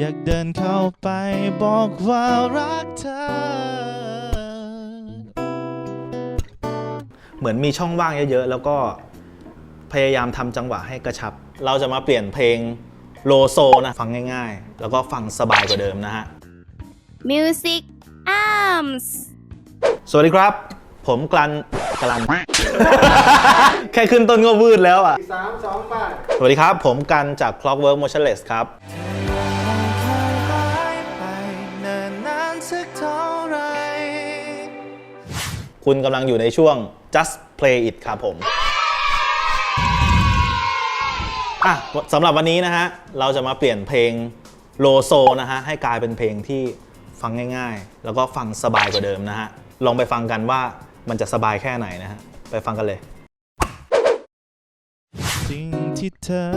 อยากเดินเข้าไปบอกว่ารักเธอ เหมือนมีช่องว่างเยอะๆ แล้วก็พยายามทำจังหวะให้กระชับ เราจะมาเปลี่ยนเพลงโลโซนะ ฟังง่ายๆ แล้วก็ฟังสบายกว่าเดิมนะฮะ Music Arms สวัสดีครับ ผมกลันกลัน แค่ขึ้นต้นก็วืดแล้วอะ สามสองแปด สวัสดีครับ ผมกันจาก Clockwork Motionless ครับ คุณกำลังอยู่ในช่วง just play it ครับผมอะสำหรับวันนี้นะฮะ เราจะมาเปลี่ยนเพลงโลโซนะฮะ ให้กลายเป็นเพลงที่ฟังง่าย ๆ แล้วก็ฟังสบายกว่าเดิมนะฮะ ลองไปฟังกันว่ามันจะสบายแค่ไหนนะฮะ ไปฟังกันเลยสิ่งที่เธอ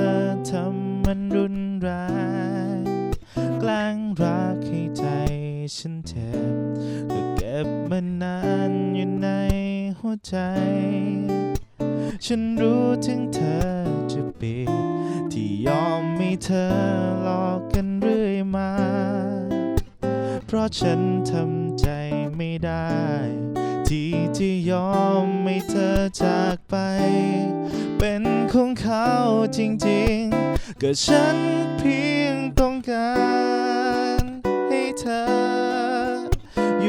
ทำมันรุนแรงกล้งรักให้ใจฉันเจ็บ บมันนานอยู่ในหัวใจ ฉันรู้ถึงเธอจะปิด ที่ยอมให้เธอหลอกกันเรื่อยมา เพราะฉันทำใจไม่ได้ ที่จะยอมให้เธอจากไป เป็นของเขาจริงๆ ก็ฉันเพียงต้องการให้เธอ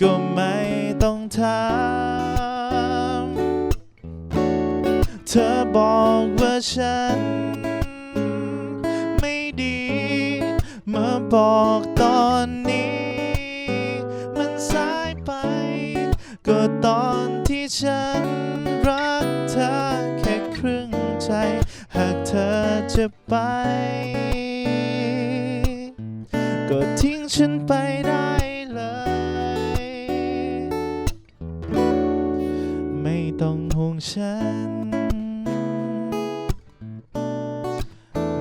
ก็ไม่ต้องถามเธอบอกว่าฉัน ไม่ดีมาบอกตอนนี้ มันสายไป ก็ตอนที่ฉันรักเธอแค่ครึ่งใจ หากเธอจะไป ก็ทิ้งฉันไปได้ ลยไม่ต้องห่วงฉัน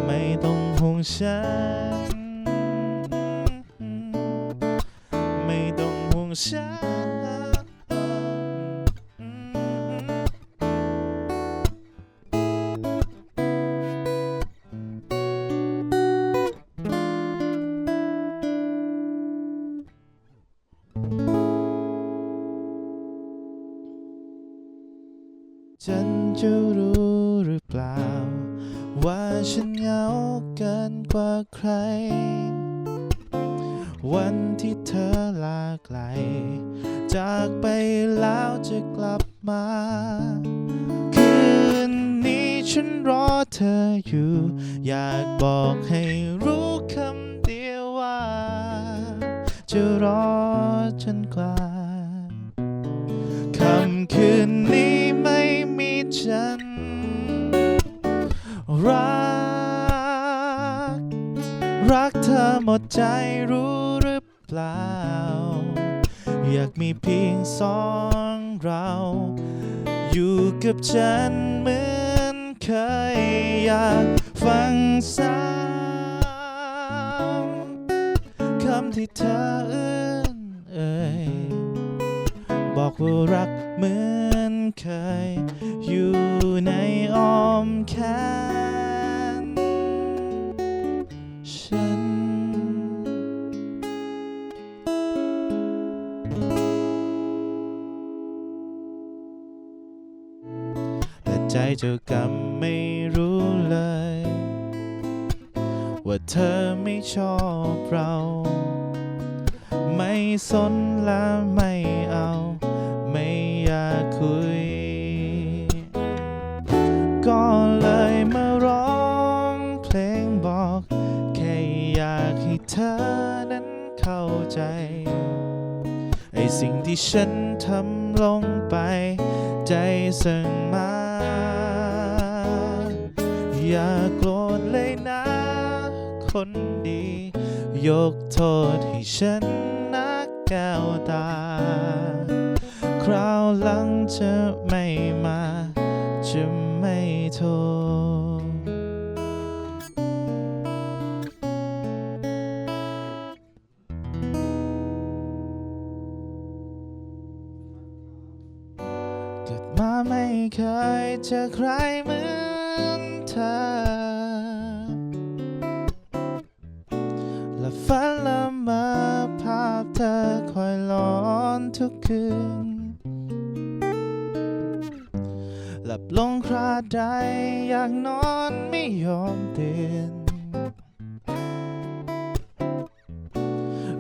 ไม่ต้องห่วงฉัน ไม่ต้องห่วงฉัน ฉันจะรู้หรือเปล่า ว่าฉันเหงาเกินกว่าใคร วันที่เธอลาไกล จากไปแล้วจะกลับมา คืนนี้ฉันรอเธออยู่ อยากบอกให้รู้คำเดียวว่า จะรอจนกว่าค่ำคืนนี้ ไม่มีฉัน รัก รักเธอหมดใจรู้หรือเปล่า อยากมีเพียงสองเรา อยู่กับฉันเหมือนเคยอยากฟังซ้ำคำที่เธอเอื้อนเอ่ยบอกว่ารักเหมือนเคย แขนฉัน แต่ใจเจ้ากรรมไม่รู้เลย ว่าเธอไม่ชอบเรา ไม่สนและไม่เอา สิ่งที่ฉันทำลงไป ใจสั่งมา อย่าโกรธเลยนะ คนดี ยกโทษให้ฉันนะแก้วตา คราวหลังจะไม่มา จะไม่โทษ มาไม่เคยเจอใครเหมือนเธอ และฝันละเมอภาพเธอคอยหลอนทุกคืน หลับลงคราใดอยากนอนไม่ยอมตื่น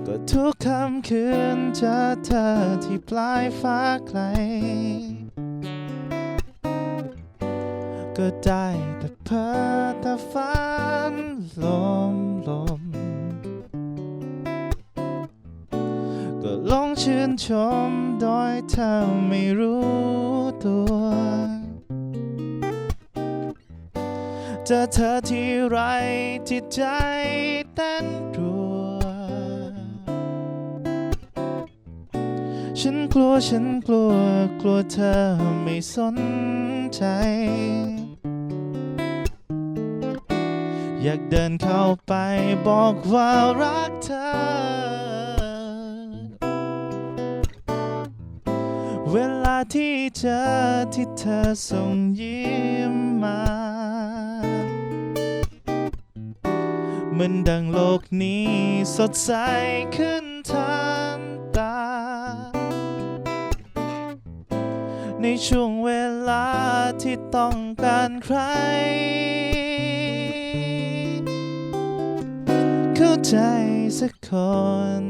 ก็ทุกคำคืนเจอเธอที่ปลายฟ้าไกล ก็ได้แต่เพ้อแต่ฝันลมลมก็ลงชื่นชมโดยเธอไม่รู้ตัว เจอเธอที่ไรจิตใจเต้นรัว ฉันกลัวฉันกลัวกลัวเธอไม่สนใจ อยากเดินเข้าไปบอกว่ารักเธอ เวลาที่เจอที่เธอส่งยิ้มมามือนดังโลกนี้สดใสขึ้นทันตา ในช่วงเวลาที่ต้องการใคร ใจสักคน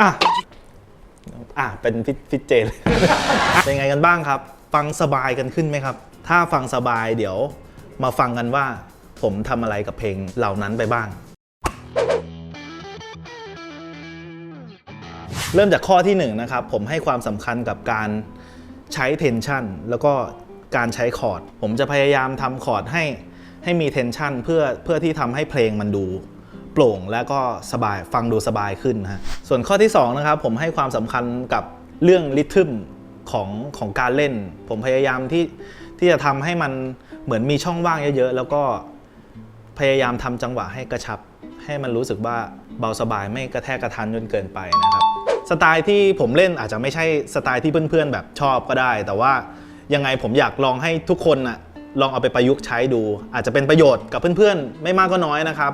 อะ อะ เป็นฟิตฟิเจเลย เป็นไงกันบ้างครับ ฟังสบายกันขึ้นไหมครับ ถ้าฟังสบายเดี๋ยวมาฟังกันว่า ผมทำอะไรกับเพลงเหล่านั้นไปบ้าง เริ่มจากข้อที่หนึ่งนะครับ ผมให้ความสำคัญกับการ ใช้เทนชันแล้วก็การใช้คอร์ด ผมจะพยายามทำคอร์ดให้ให้มีเทนชันเพื่อเพื่อที่ทำให้เพลงมันดูโปร่งและก็สบายฟังดูสบายขึ้นนะฮะส่วนข้อที่สองนะครับผมให้ความสำคัญกับเรื่องริทึมของของการเล่น ผมพยายามที่ที่จะทำให้มันเหมือนมีช่องว่างเยอะๆ แล้วก็พยายามทำจังหวะให้กระชับ ให้มันรู้สึกว่าเบาสบายไม่กระแทกกระทันจนเกินไปนะครับ สไตล์ที่ผมเล่นอาจจะไม่ใช่สไตล์ที่เพื่อนๆ แบบชอบก็ได้ แต่ว่ายังไงผมอยากลองให้ทุกคนน่ะลองเอาไปประยุกต์ใช้ดู อาจจะเป็นประโยชน์กับเพื่อนๆ ไม่มากก็น้อยนะครับ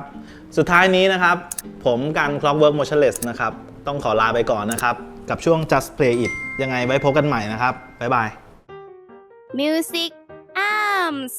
สุดท้ายนี้นะครับ ผมการ Clockwork Motionless นะครับ ต้องขอลาไปก่อนนะครับ กับช่วง Just Play It ยังไงไว้พบกันใหม่นะครับ บ๊ายบาย Music Arms